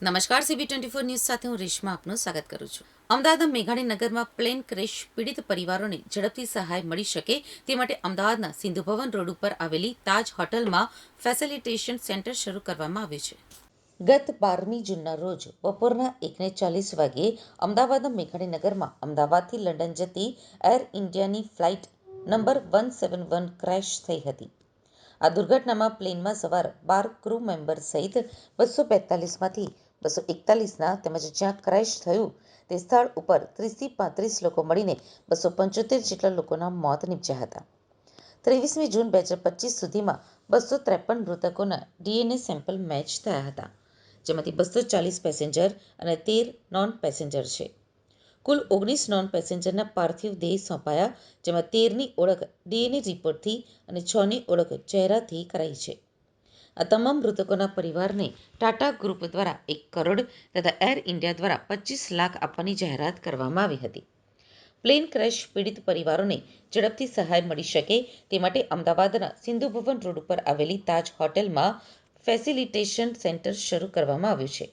નમસ્કાર CB twenty four news સાથે હું રેશમા આપનું સ્વાગત કરું છું. અમદાવાદના મેઘાણી નગરમાં પ્લેન ક્રેશ પીડિત પરિવારોને ઝડપથી સહાય મળી શકે તે માટે અમદાવાદના સિંધુ ભવન રોડ ઉપર આવેલી તાજ હોટલમાં ફેસિલિટેશન સેન્ટર શરૂ કરવામાં આવ્યું છે. ગત બારમી જૂનના રોજ બપોરના એકને ચાલીસ વાગ્યે અમદાવાદના મેઘાણી નગરમાં અમદાવાદથી લંડન જતી એર ઇન્ડિયાની flight number one seven one crash થઈ હતી. આ દુર્ઘટનામાં પ્લેનમાં સવાર બાર ક્રૂ મેમ્બર સહિત બસો બેતાલીસમાંથી બસો એકતાલીસના તેમજ જ્યાં ક્રેશ થયું તે સ્થળ ઉપર ત્રીસથી પાંત્રીસ લોકો મળીને બસો પંચોતેર જેટલા લોકોના મોત નીપજ્યા હતા. ત્રેવીસમી જૂન બે હજાર પચીસ સુધીમાં બસો ત્રેપન મૃતકોના ડીએનએ સેમ્પલ મેચ થયા હતા, જેમાંથી બસો ચાલીસ પેસેન્જર અને તેર નોન પેસેન્જર છે. કુલ ઓગણીસ નોન પેસેન્જરના પાર્થિવ દેહ સોંપાયા, જેમાં તેરની ઓળખ ડીએનએ રિપોર્ટથી અને છની ઓળખ ચહેરાથી કરાઈ છે. આ તમામ મૃતકોના પરિવારને ટાટા ગ્રુપ દ્વારા એક કરોડ તથા એર ઇન્ડિયા દ્વારા પચીસ લાખ આપવાની જાહેરાત કરવામાં આવી હતી. પ્લેન ક્રેશ પીડિત પરિવારોને ઝડપથી સહાય મળી શકે તે માટે અમદાવાદના સિંધુ ભવન રોડ ઉપર આવેલી તાજ હોટેલમાં ફેસિલિટેશન સેન્ટર શરૂ કરવામાં આવ્યું છે,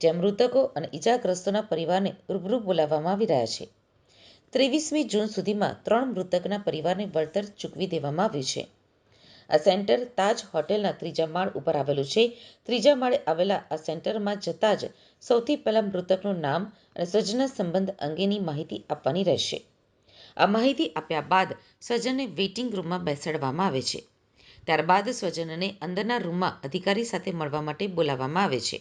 જ્યાં મૃતકો અને ઇજાગ્રસ્તોના પરિવારને રૂબરૂ બોલાવવામાં આવી રહ્યા છે. ત્રેવીસમી જૂન સુધીમાં ત્રણ મૃતકના પરિવારને વળતર ચૂકવી દેવામાં આવ્યું છે. આ સેન્ટર તાજ હોટેલના ત્રીજા માળ ઉપર આવેલું છે. ત્રીજા માળે આવેલા આ સેન્ટરમાં જતા જ સૌથી પહેલા મૃતકનું નામ અને સજ્જના સંબંધ અંગેની માહિતી આપવાની રહેશે. આ માહિતી આપ્યા બાદ સ્વજનને વેઇટિંગ રૂમમાં બેસાડવામાં આવે છે. ત્યારબાદ સ્વજનને અંદરના રૂમમાં અધિકારી સાથે મળવા માટે બોલાવવામાં આવે છે.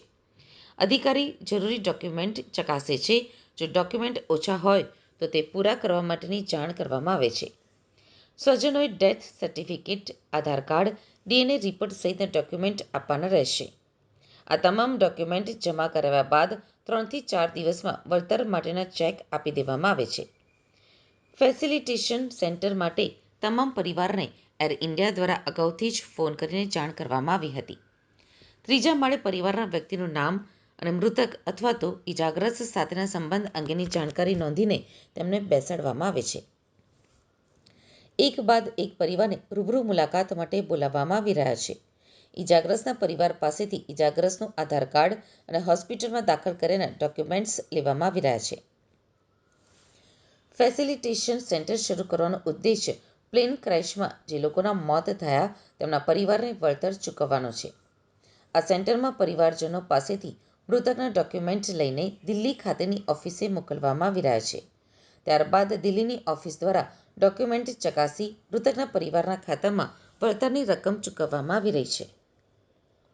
અધિકારી જરૂરી ડોક્યુમેન્ટ ચકાસે છે. જો ડોક્યુમેન્ટ ઓછા હોય તો તે પૂરા કરવા માટેની જાણ કરવામાં આવે છે. સ્વજનોએ death certificate, Aadhaar card, DNA report સહિતના ડોક્યુમેન્ટ આપવાના રહેશે. આ તમામ ડોક્યુમેન્ટ જમા કરાવ્યા બાદ ત્રણથી ચાર દિવસમાં વળતર માટેના ચેક આપી દેવામાં આવે છે. ફેસિલિટેશન સેન્ટર માટે તમામ પરિવારને એર ઇન્ડિયા દ્વારા અગાઉથી જ ફોન કરીને જાણ કરવામાં આવી હતી. ત્રીજા માળે પરિવારના વ્યક્તિનું નામ અને મૃતક અથવા તો ઇજાગ્રસ્ત સાથેના સંબંધ અંગેની જાણકારી નોંધીને તેમને બેસાડવામાં આવે છે. એક બાદ એક પરિવારને રૂબરૂ મુલાકાત માટે બોલાવવામાં આવી રહ્યા છે. ઇજાગ્રસ્તના પરિવાર પાસેથી ઇજાગ્રસ્તનું આધાર કાર્ડ અને હોસ્પિટલમાં દાખલ કરેલા ડોક્યુમેન્ટ્સ લેવામાં આવી રહ્યા છે. ફેસિલિટેશન સેન્ટર શરૂ કરવાનો ઉદ્દેશ પ્લેન ક્રેશમાં જે લોકોના મોત થયા તેમના પરિવારને વળતર ચૂકવવાનો છે. આ સેન્ટરમાં પરિવારજનો પાસેથી મૃતકના ડોક્યુમેન્ટ લઈને દિલ્હી ખાતેની ઓફિસે મોકલવામાં આવી રહ્યા છે. ત્યારબાદ દિલ્હીની ઓફિસ દ્વારા ડોક્યુમેન્ટ ચકાસી મૃતકના પરિવારના ખાતામાં વળતરની રકમ ચૂકવવામાં આવી રહી છે.